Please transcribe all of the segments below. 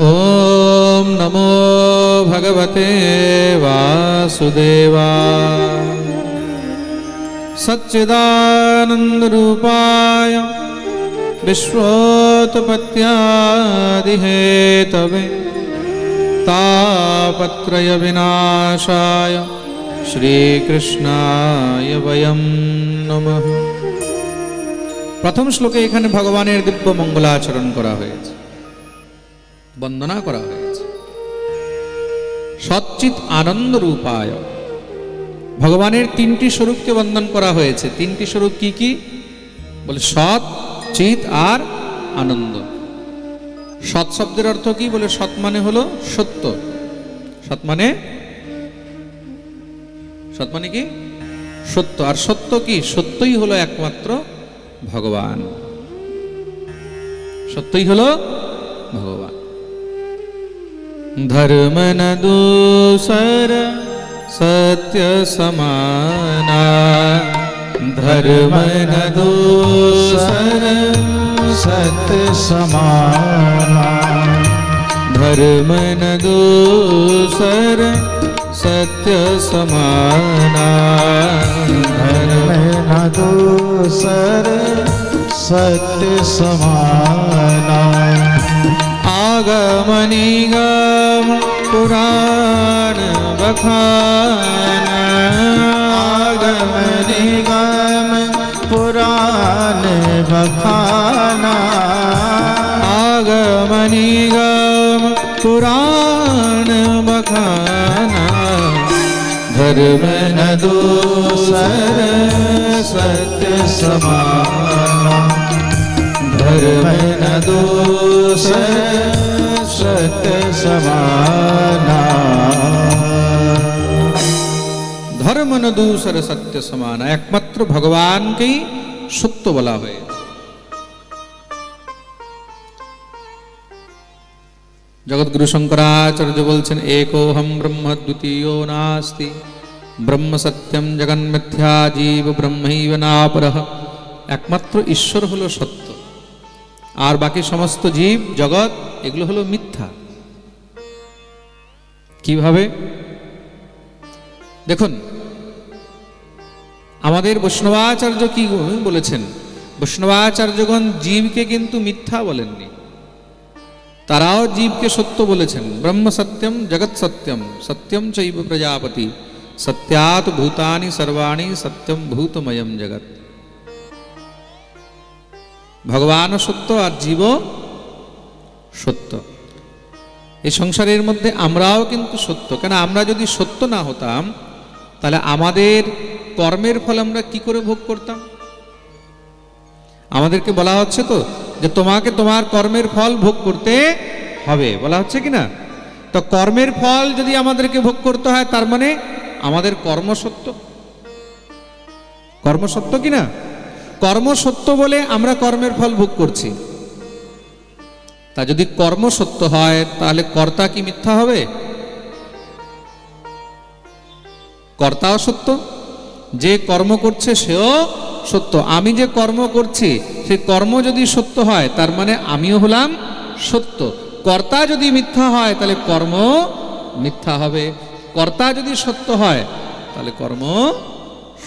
ॐ नमो भगवते वासुदेवाय सच्चिदानन्दरूपाय विश्वोत्पत्त्यादिहेतवे तापत्रयविनाशाय শ্রীকৃষ্ণায় বয়ম নমঃ প্রথম শ্লোকে এখানে ভগবানের দিব্য মঙ্গলাচরণ করা হয়েছে বন্দনা করা হয়েছে। সচ্চিত আনন্দ রূপায় ভগবানের তিনটি স্বরূপকে বন্দন করা হয়েছে। তিনটি স্বরূপ কি কি? বলে সৎ চিত আর আনন্দ। সৎ শব্দের অর্থ কি? বলে সৎ মানে হলো সত্য। সৎ মানে? সৎ মানে কি? সত্য। আর সত্য কি? সত্যই হলো একমাত্র ভগবান। সত্যই হলো ভগবান। धर्म न दूसर सत्य समाना धर्म न दूसर सत्य समाना धर्म न दूसर सत्य समाना धर्म न दूसर सत्य समाना आगम निगम पुराण बखान। आगम निगम पुराण बखाना। आगम निगम पुराण बखाना। धर्म न दूसर सत्य समाना। धर्म न दूसर सत्य समाना ধর্ম ন দূসর সত্য সমান একমাত্র ভগবানকেই সত্য বলা হয়েছে জগৎগুরু শঙ্করাচার্য বলছেন একোহম ব্রহ্ম দ্বিতীয় নাস্তি ব্রহ্ম সত্যম জগন মিথ্যা জীব ব্রহ্মৈব নাপরহ একমাত্র ঈশ্বর হলো সত্য আর বাকি সমস্ত জীব জগৎ এগুলো হলো মিথ্যা কীভাবে? দেখুন, আমাদের বৈষ্ণবাচার্য কি বলেছেন? বৈষ্ণবাচার্যগণ জীবকে কিন্তু মিথ্যা বলেননি। তারাও জীবকে সত্য বলেছেন। ব্রহ্ম সত্যম, জগৎ সত্যম সত্যম চৈব প্রজাপতি, সত্যাত ভূতানি সর্বাণি, সত্যম ভূতময়ম জগৎ। ভগবান সত্য আর জীব সত্য। এই সংসারের মধ্যে আমরাও কিন্তু সত্য। কেন আমরা যদি সত্য না হতাম, তাহলে আমাদের কর্মের ফল আমরা কি করে ভোগ করতাম? আমাদেরকে বলা হচ্ছে তো যে তোমাকে তোমার কর্মের ফল ভোগ করতে হবে। বলা হচ্ছে কি না? তো কর্মের ফল যদি আমাদেরকে ভোগ করতে হয়, তার মানে আমাদের কর্ম সত্য। কর্ম সত্য কি না? কর্ম সত্য বলে আমরা কর্মের ফল ভোগ করছি। তা যদি কর্ম সত্য হয়, তাহলে কর্তা কি মিথ্যা হবে? কর্তাও সত্য, যে কর্ম করছে সেও সত্য। আমি যে কর্ম করছি, সেই কর্ম যদি সত্য হয়, তার মানে আমিও হলাম সত্য। কর্তা যদি মিথ্যা হয়, তাহলে কর্ম মিথ্যা হবে। কর্তা যদি সত্য হয়, তাহলে কর্ম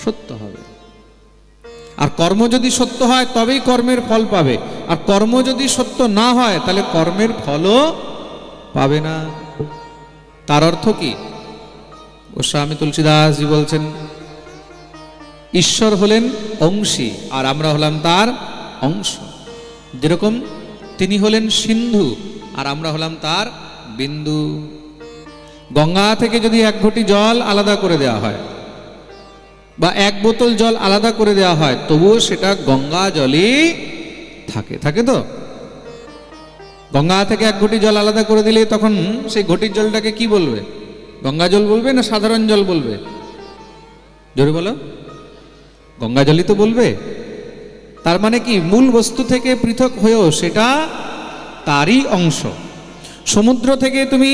সত্য হবে। আর কর্ম যদি সত্য হয়, তবেই কর্মের ফল পাবে। আর কর্ম যদি সত্য না হয়, তাহলে কর্মের ফলও পাবে না। তার অর্থ কি? গোস্বামী তুলসীদাসজি বলছেন, ঈশ্বর হলেন অংশী, আর আমরা হলাম তার অংশ। যেরকম তিনি হলেন সিন্ধু, আর আমরা হলাম তার বিন্দু। গঙ্গা থেকে যদি এক ঘটি জল আলাদা করে দেওয়া হয় বা এক বোতল জল আলাদা করে দেওয়া হয়, তবুও সেটা গঙ্গা জলই থাকে থাকে তো? গঙ্গা থেকে এক ঘটি জল আলাদা করে দিলে তখন সেই ঘটির জলটাকে কি বলবে? গঙ্গা জল বলবে না সাধারণ জল বলবে? জোরে বলো। গঙ্গা জলই তো বলবে। তার মানে কি, মূল বস্তু থেকে পৃথক হয়েও সেটা তারই অংশ। সমুদ্র থেকে তুমি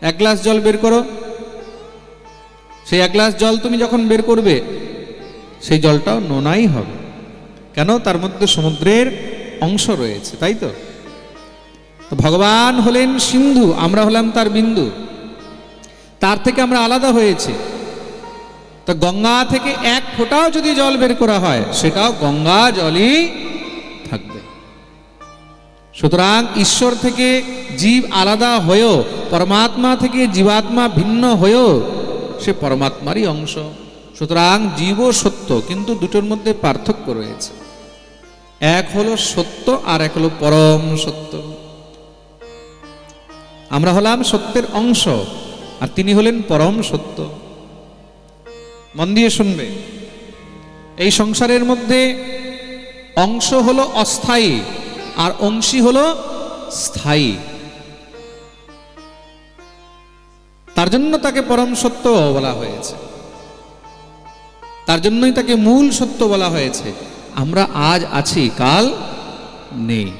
এক গ্লাস জল বের করো সেই এক গ্লাস জল তুমি যখন বের করবে, সেই জলটাও নোনাই হবে। কেন? তার মধ্যে সমুদ্রের অংশ রয়েছে, তাই তো? ভগবান হলেন সিন্ধু, আমরা হলাম তার বিন্দু। তার থেকে আমরা আলাদা হয়েছি। তো গঙ্গা থেকে এক ফোঁটাও যদি জল বের করা হয়, সেটাও গঙ্গা জলই থাকবে। সুতরাং ঈশ্বর থেকে জীব আলাদা হয়েও, পরমাত্মা থেকে জীবাত্মা ভিন্ন হয়েও সে পরমাত্মারই অংশ। সুতরাং জীব সত্য, কিন্তু দুটোর মধ্যে পার্থক্য রয়েছে। এক হলো সত্য আর এক হলো পরম সত্য। আমরা হলাম সত্যের অংশ, আর তিনি হলেন পরম সত্য। মন দিয়ে শুনবে। এই সংসারের মধ্যে অংশ হলো অস্থায়ী, আর অংশী হলো স্থায়ী। তার জন্য তাকে পরম সত্য বলা হয়েছে। তার জন্যই তাকে মূল সত্য বলা হয়েছে। আমরা আজ আছি, কাল নেই।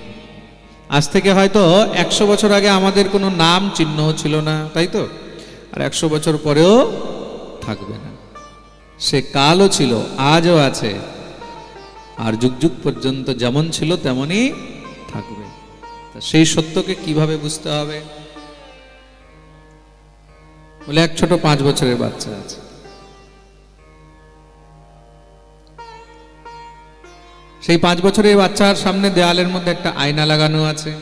আজ থেকে হয়তো একশো বছর আগে আমাদের কোনো নাম চিহ্ন ছিল না, তাই তো? আর একশো বছর পরেও থাকবে না। সে কালও ছিল, আজও আছে। আর যুগ যুগ পর্যন্ত যেমন ছিল, তেমনই থাকবে। সেই সত্যকে কীভাবে বুঝতে হবে? বলে এক ছোট পাঁচ বছরের বাচ্চা আছে। সেই পাঁচ বছরের বাচ্চার সামনে দেওয়ালের মধ্যে একটা আয়না লাগানো আছে।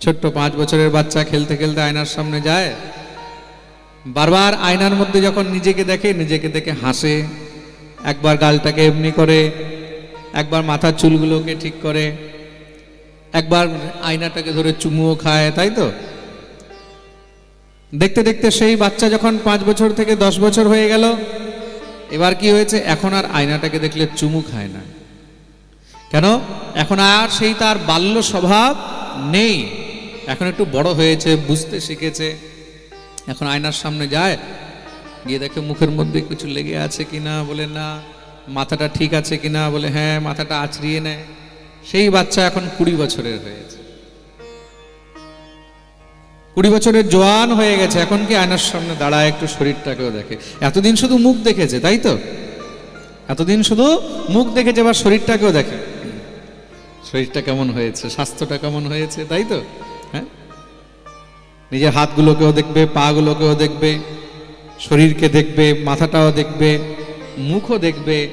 ছোট্ট পাঁচ বছরের বাচ্চা খেলতে খেলতে আয়নার সামনে যায়। বারবার আয়নার মধ্যে যখন নিজেকে দেখে নিজেকে দেখে হাসে। একবার গালটাকে এমনি করে, একবার মাথার চুলগুলোকে ঠিক করে, একবার আয়নাটাকে ধরে চুমুও খায়, তাই তো? দেখতে দেখতে সেই বাচ্চা যখন পাঁচ বছর থেকে দশ বছর হয়ে গেল, এবার কি হয়েছে? এখন আর আয়নাটাকে দেখলে চুমু খায় না। কেন? এখন আর সেই তার বাল্য স্বভাব নেই। এখন একটু বড় হয়েছে, বুঝতে শিখেছে। এখন আয়নার সামনে যায়, গিয়ে দেখে মুখের মধ্যে কিছু লেগে আছে কিনা, বলে, না, মাথাটা ঠিক আছে কিনা? বলে হ্যাঁ মাথাটা আছড়িয়ে নেয় সেই বাচ্চা এখন কুড়ি বছরের হয়েছে। কুড়ি বছরের জোয়ান হয়ে গেছে, এখন কি আয়নার সামনে দাঁড়ায় একটু শরীরটাকেও দেখে? এতদিন শুধু মুখ দেখেছে, তাই তো? এতদিন শুধু মুখ দেখেছে এবার শরীরটাকেও দেখে। শরীরটা কেমন হয়েছে, স্বাস্থ্যটা কেমন হয়েছে, তাই তো? হ্যাঁ? নিজের হাতগুলোকেও দেখবে, পাগুলোকেও দেখবে, শরীরকে দেখবে, মাথাটাও দেখবে, মুখও দেখবে,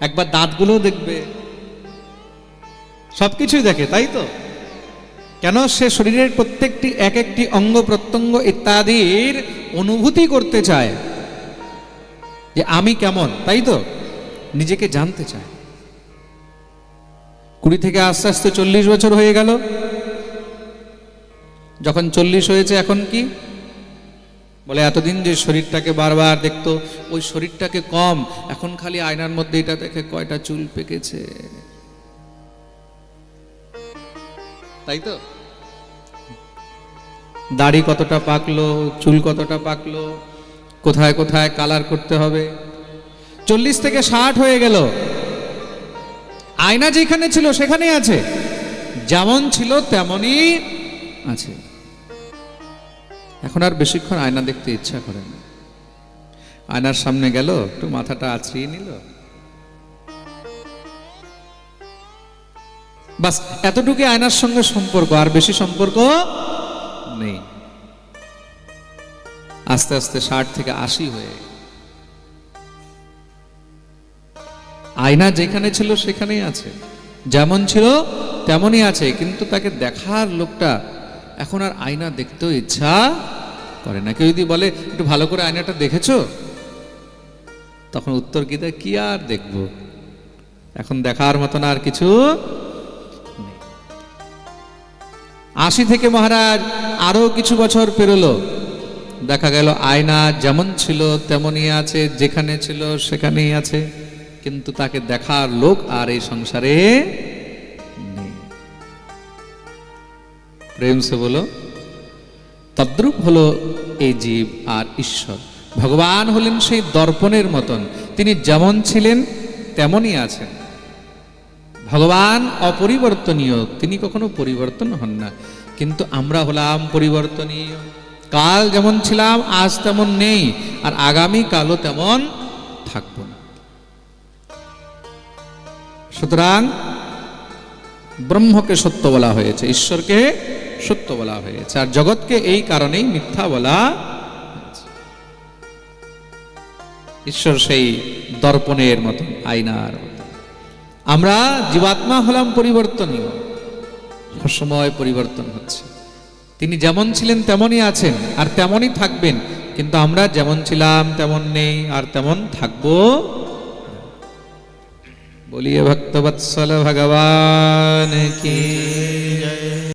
একবার দাঁতগুলোও দেখবে, সবকিছুই দেখে, তাই তো? কেন সে শরীরের প্রত্যেকটি এক একটি অঙ্গ প্রত্যঙ্গ ইত্যাদির অনুভূতি করতে চায়? যে আমি কেমন, তাই তো? নিজেকে জানতে চায়। কুড়ি থেকে আস্তে আস্তে চল্লিশ বছর হয়ে গেল। যখন চল্লিশ হয়েছে, এখন কি? বলে, এতদিন যে শরীরটাকে বারবার দেখতো, ওই শরীরটাকে কম, এখন খালি আয়নার মধ্যে এটা দেখে কয়টা চুল পেকেছে। তাই তো? দাড়ি কতটা পাকলো, চুল কতটা পাকলো, কোথায় কোথায় কালার করতে হবে? চল্লিশ থেকে ষাট হয়ে গেল। আয়না যেখানে ছিল সেখানেই আছে। যেমন ছিল তেমনই আছে। এখন আর বেশিক্ষণ আয়না দেখতে ইচ্ছা করে না। আয়নার সামনে গেল, একটু মাথাটা আছড়িয়ে নিল। বাস এতটুকু আয়নার সঙ্গে সম্পর্ক, আর বেশি সম্পর্ক নেই। আস্তে আস্তে ষাট থেকে আশি হয়ে আয়না যেখানে ছিল সেখানেই আছে। যেমন ছিল, তেমনই আছে, কিন্তু তাকে দেখার লোকটা এখন আর আয়না দেখতেও ইচ্ছা করে না। কেউ যদি বলে, একটু ভালো করে আয়নাটা দেখেছ? তখন উত্তর দেয় কি আর দেখব? এখন দেখার মতন আর কিছু। আশি থেকে মহারাজ আরও কিছু বছর পেরোলো। দেখা গেল আয়না যেমন ছিল, তেমনই আছে, যেখানে ছিল সেখানেই আছে। কিন্তু তাকে দেখার লোক আর এই সংসারে প্রেম সে বলো তদ্রূপ হলো এই জীব আর ঈশ্বর। ভগবান হলেন সেই দর্পণের মতন। তিনি যেমন ছিলেন, তেমনই আছেন। ভগবান অপরিবর্তনীয়। তিনি কখনো পরিবর্তন হন না। কিন্তু আমরা হলাম পরিবর্তনীয়। কাল যেমন ছিলাম, আজ তেমন নেই। আর আগামী কালও তেমন থাকব না। সুতরাং ব্রহ্মকে সত্য বলা হয়েছে, ঈশ্বরকে সত্য বলা হয়েছে। আর জগৎকে এই কারণেই মিথ্যা বলা ঈশ্বর সেই দর্পণের মতন আয়নার আমরা জীবাত্মা হলাম পরিবর্তনীয়। সময় পরিবর্তন হচ্ছে। তিনি যেমন ছিলেন তেমনই আছেন আর তেমনই থাকবেন, কিন্তু আমরা যেমন ছিলাম তেমন নেই আর তেমন থাকব বলিয়ে ভক্তবৎসল ভগবান কি?